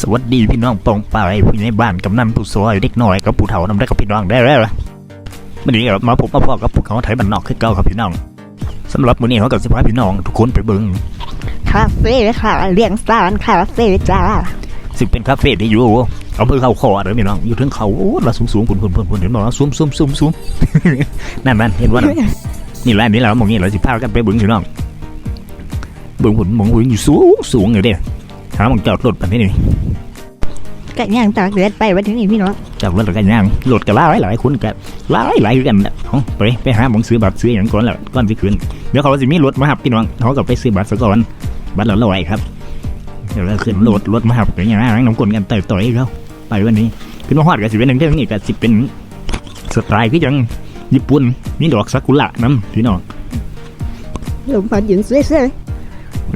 สวัสดีพี่น้องปองปายผู้ใหญ่บ้านกำนันผู้ซอยเด็กน้อยกับผู้เฒ่านำได้กับพี่น้องได้แล้ววันนี้เรามาพบมาพอกับพวกเขาไทยบ้านนอกคือเก่าครับพี่น้องสำหรับวันนี้เขากับสิพาพี่น้องทุกคนไปเบิ่งคาเฟ่ค่ะเลี้ยงสารคาเฟ่จ้าซึ่งเป็นคาเฟ่ที่อยู่เอาเพื่อเข้าคอเด้อพี่น้องอยู่ถึงเขาโอ้ละสูงสูงๆพุ่นพุ่นพุ่นพุ่นเห็นบ่ล่ะสูงสูงสูงสูงนั่นนั่นเห็นว่านั่นนี่แหละนี่แหละมองนี่เราสิพากันไปเบิ่งพี่น้องเบิ่งพุ่นมองพุ่นอยู่สูงสูงอยู่เด้ หาหมองจอดรถแบบนี้นี่ไก่ย่างตากเดือดไปวันที่นี่พี่น้องจากรถกันย่างรถก็หลายหลายคนก็หลายหลายกันน่ะเอาไปไปหาหมองซื้อบัตรซื้ออย่างก่อนแล้วก่อนสิคืนเดี๋ยวเขาจะมีรถมาหับพี่น้องเขาก็ไปซื้อบัตรซะก่อนบัตรละร้อยครับเดี๋ยวเราขึ้นรถรถมาหับอย่างเงี้ยนะน้ำกลนกันต่อยต่อยเขาไปวันนี้ขึ้นมาฮอดกับสิเป็นหนึ่งเท่านี้ก็สิเป็นสไตล์คือจังญี่ปุ่นมีดอกซากุระน้ำพี่น้องลมพัดเย็นสวย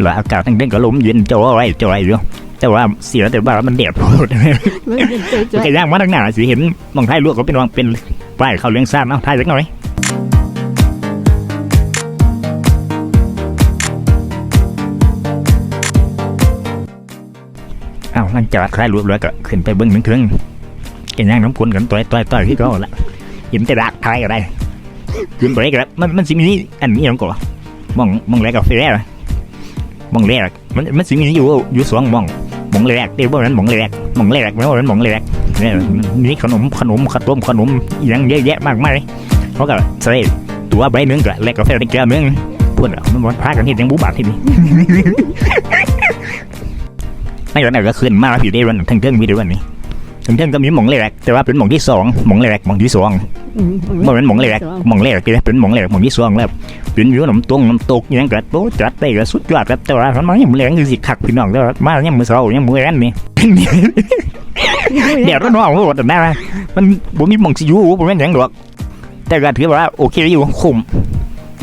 แล้วอากาศทั้งเด้งก็ลมเย็นจะว่าอะไรจะอะไรอยู่แต่ว่าเสียแต่ว่ามันแดดโพดๆมันเย็นสวยไก่ย่างมาทั้งหน้าสิเห็นมองไทยลวกก็เป็นวางเป็นป้ายเขาเลี้ยงซ่านเอาไทยสักหน่อยเอาหลังจากคลายรวบแล้วก็ขึ้นไปเบิ้งถึงถึงไก่ย่างน้ำกวนกันต่อยต่อยต่อยที่เขาละเห็นแต่ดักไทยก็ได้ขึ้นไปก็ได้มันมันสิมีอันนี้ยังก่อนมองมองแรกกับเฟรน มองแรก มันมันสิมีอยู่อยู่สองมองมองแรกเดี๋ยวว่านั้นมองแรกมองแรกไม่ว่านั้นมองแรกเนี่ยมีขนมขนมขนมขนมอหยังเยอะแยะมากมายเพราะก็ใส่ตัวใบเมืองก็แลกกาแฟได้แก้วหนึงพูดมันมันพากันเห็นยังบูบาทที่นี่ไม่รู้ไหนก็ขึ้นมาแล้วผิวได้วันทั้งเทิงมีได้วัน นี้ทั้งเทิงก็มีหมองแรกแต่ว่าเป็นหมองที่สองหมองแรกหมองที่สองอืมเมื่อเป็นหมองแรกหมองแรกก็เป็นหมองแรกหมองที่สองแล้วเป็นอยู่น้ำตรงน้ำตกอหยังก็โตจัดไปก็สุดยอดครับแต่ว่ามันมาอย่างมือแรงคือสิคักพี่น้องแต่ว่ามาอย่างมือเสาอย่างมือแรงนี่เดี๋ยวร้อนๆโหดแต่แม่มันผมมีหมองสิอยู่ผมไม่นหยังดอกแต่ก็ถือว่าโอเคอยู่คุ้ม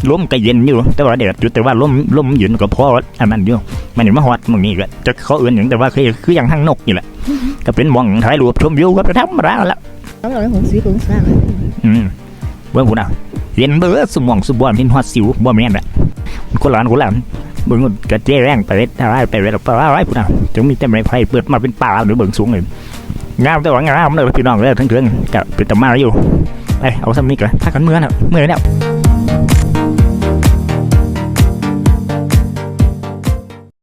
ลมก็เย็นอยู่ แต่ว่าเดี๋ยวอยู่แต่ว่าลมลมเย็นก็พออันนั้นอยู่มันเห็นมาฮอดหมองนี้ก็จะเขาเอื่นอย่างแต่ว่าคือคืออย่างห้างนกนี่แหละ ก็เป็นหมองถ่ายรูปชมวิวก็ธรรมดาแล้วต้องร้อยหกสิบองศาอืมเบิ่งพุ่นอะเย็นเบ้อสมองสมบอนเป็นฮอดสิวบ่แม่นละมันคนละอันคนละอันเบิ่งมันก็เจ๊แรงไปเร็ดอะไรไปเร็ดไปอะไรพุ่นอะจะมีแต่ไม้ไผ่เปิดมาเป็นป่าหรือเบิ่งสูงเลยงามแต่ว่างามเลยพี่น้องเลยทั้งเถื่อนกับเป็นตะมาอยู่ไปเอาสำนีก่อนพักกันเมื่อน่ะเมื่อแล้ว